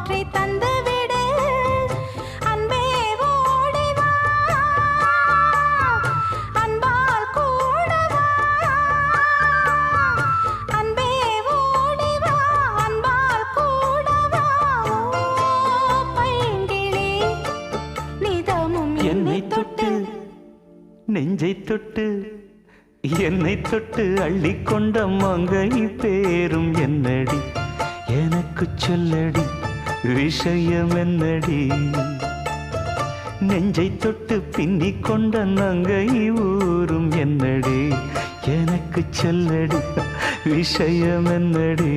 மாற்றி அன்பே ஓடிவா அன்பால் என்னை தொட்டு நெஞ்சை தொட்டு என்னை தொட்டு அள்ளி மங்கை பேரும் என்னடி? எனக்கு சொல்லடி விஷயம் என்னடி நெஞ்சை தொட்டு பின்னி கொண்ட நங்கை ஊரும் என்னடி? எனக்கு சொல்லடி விஷயம் என்னடி